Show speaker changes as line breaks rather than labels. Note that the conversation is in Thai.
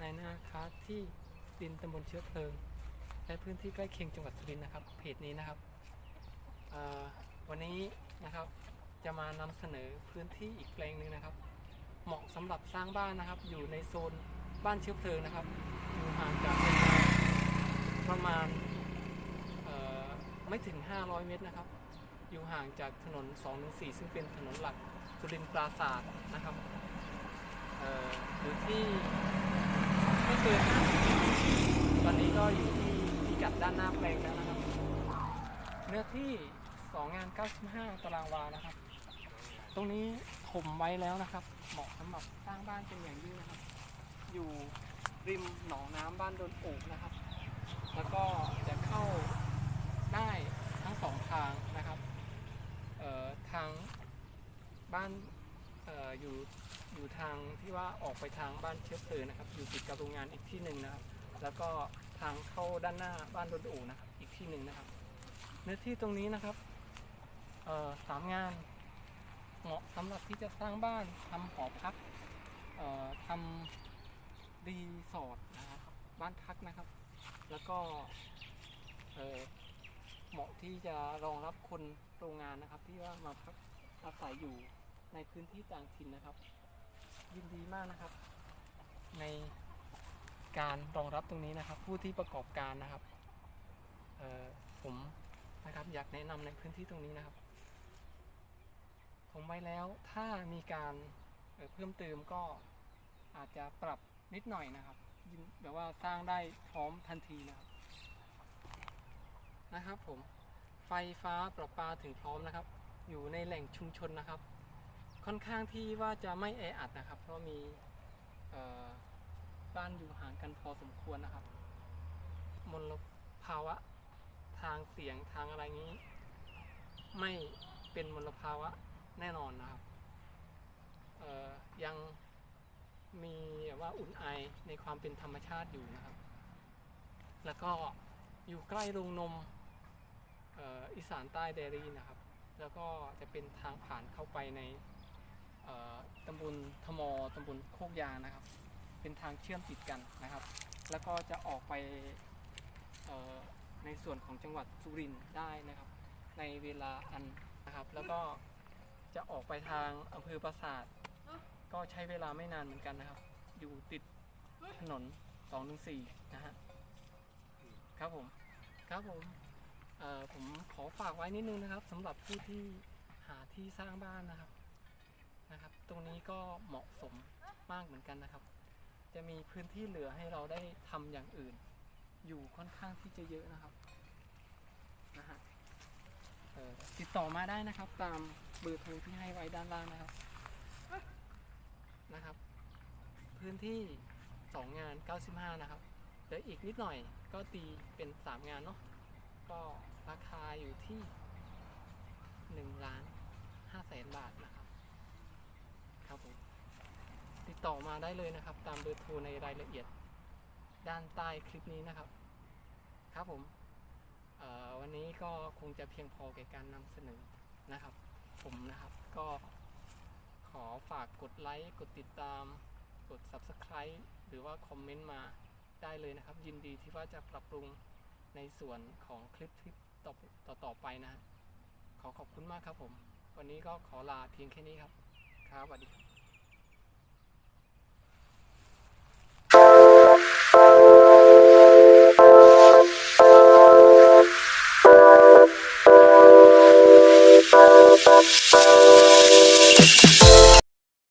เพจนะครับนายนาค้าที่ดินตำบลเชื้อเพลิง และพื้นที่ใกล้เคียงจังหวัดสุรินทร์นะครับเพจนี้นะครับวันนี้นะครับจะมานำเสนอพื้นที่อีกแปลงหนึ่งนะครับ เหมาะสำหรับสร้างบ้านนะครับ อยู่ในโซนบ้านเชื้อเพลิงนะครับอยู่ห่างจากโรงงประมาณไม่ถึง 500 เมตรนะครับ อยู่ห่างจากถนน 214 ซึ่งเป็นถนนหลักสุรินทร์ปราศาสตร์นะครับเอ่ออยู่ที่ ไม่เกินตอนนี้ก็อยู่ที่พิกัดด้านหน้าแปลงแล้วนะครับ เนื้อที่2งาน95 ตารางวานะครับ ตรงนี้ถมไว้แล้วนะครับ เหมาะสำหรับสร้างบ้านเป็นอย่างยิ่งนะครับ อยู่ริมหนองน้ำบ้านโดนโอกนะครับ แล้วก็จะเข้าได้ทั้งสองทางนะครับเอ่อทางบ้าน อยู่อยู่ทางที่ว่าออกไปทางบ้านเชื้อเพลิงนะครับ อยู่ติดกับโรงงานอีกที่หนึ่งนะครับ แล้วก็ทางเข้าด้านหน้าบ้านโดนโอกนะครับอีกที่หนึ่งนะครับ เนื้อที่ตรงนี้นะครับสามงานเหมาะสำหรับที่จะสร้างบ้านทำหอพักทำรีสอร์ทนะครับบ้านพักนะครับ แล้วก็เหมาะที่จะรองรับคนโรงงานนะครับ ที่ว่ามาพักอาศัยอยู่ ในพื้นที่ต่างถิ่นนะครับ ยินดีมากนะครับ ในการรองรับตรงนี้นะครับ ผู้ที่ประกอบการนะครับผมนะครับอยากแนะนำในพื้นที่ตรงนี้นะครับผมไว้แล้วถ้ามีการเเพิ่มเติมก็อาจจะปรับนิดหน่อยนะครับแบบว่าสร้างได้พร้อมทันทีนะครับ นะครับผมไฟฟ้าประปาถึงพร้อมนะครับ อยู่ในแหล่งชุมชนนะครับ ค่อนข้างที่ว่าจะไม่แออัดนะครับ เพราะมีบ้านอยู่ห่างกันพอสมควรนะครับ มลภาวะทางเสียงทางอะไรนี้ ไม่เป็นมลภาวะแน่นอนนะครับยังมีว่าอุ่นไอในความเป็นธรรมชาติอยู่นะครับ แล้วก็อยู่ใกล้โรงนมอีสานใต้เดรีนะครับ แล้วก็จะเป็นทางผ่านเข้าไปใน ตำบลทมตำบลโคกยางนะครับ เป็นทางเชื่อมติดกันนะครับ แล้วก็จะออกไปในส่วนของจังหวัดสุรินทร์ได้นะครับ ในเวลาอันนะครับ แล้วก็จะออกไปทางอำเภอปราสาท ก็ใช้เวลาไม่นานเหมือนกันนะครับ อยู่ติดถนน214นะฮะครับผมครับผมผมขอฝากไว้นิดนึงนะครับสำหรับผู้ที่หาที่สร้างบ้านนะครับ นะครับ ตรงนี้ก็เหมาะสมมากเหมือนกันนะครับ จะมีพื้นที่เหลือให้เราได้ทำอย่างอื่น อยู่ค่อนข้างที่จะเยอะนะครับนะฮะติดต่อมาได้นะครับ ตามเบอร์โทรที่ให้ไว้ด้านล่างนะครับนะครับ พื้นที่ 2 งาน 95 นะครับเหลืออีกนิดหน่อยก็ตีเป็น 3 งานเนาะก็ราคาอยู่ที่ 1 ล้าน5แสนบาทนะครับ ครับผมติดต่อมาได้เลยนะครับ ตามเบอร์โทรในรายละเอียด ด้านใต้คลิปนี้นะครับ ครับผมวันนี้ก็คงจะเพียงพอแก่การนำเสนอนะครับ ผมนะครับก็ขอฝากกดไลค์ กดติดตาม กด Subscribe หรือว่าคอมเมนต์มาได้เลยนะครับ ยินดีที่ว่าจะปรับปรุงในส่วนของคลิปคลิปต่อต่อต่อไปนะฮะขอขอบคุณมากครับผม วันนี้ก็ขอลาเพียงแค่นี้ครับ ครับสวัสดีครับ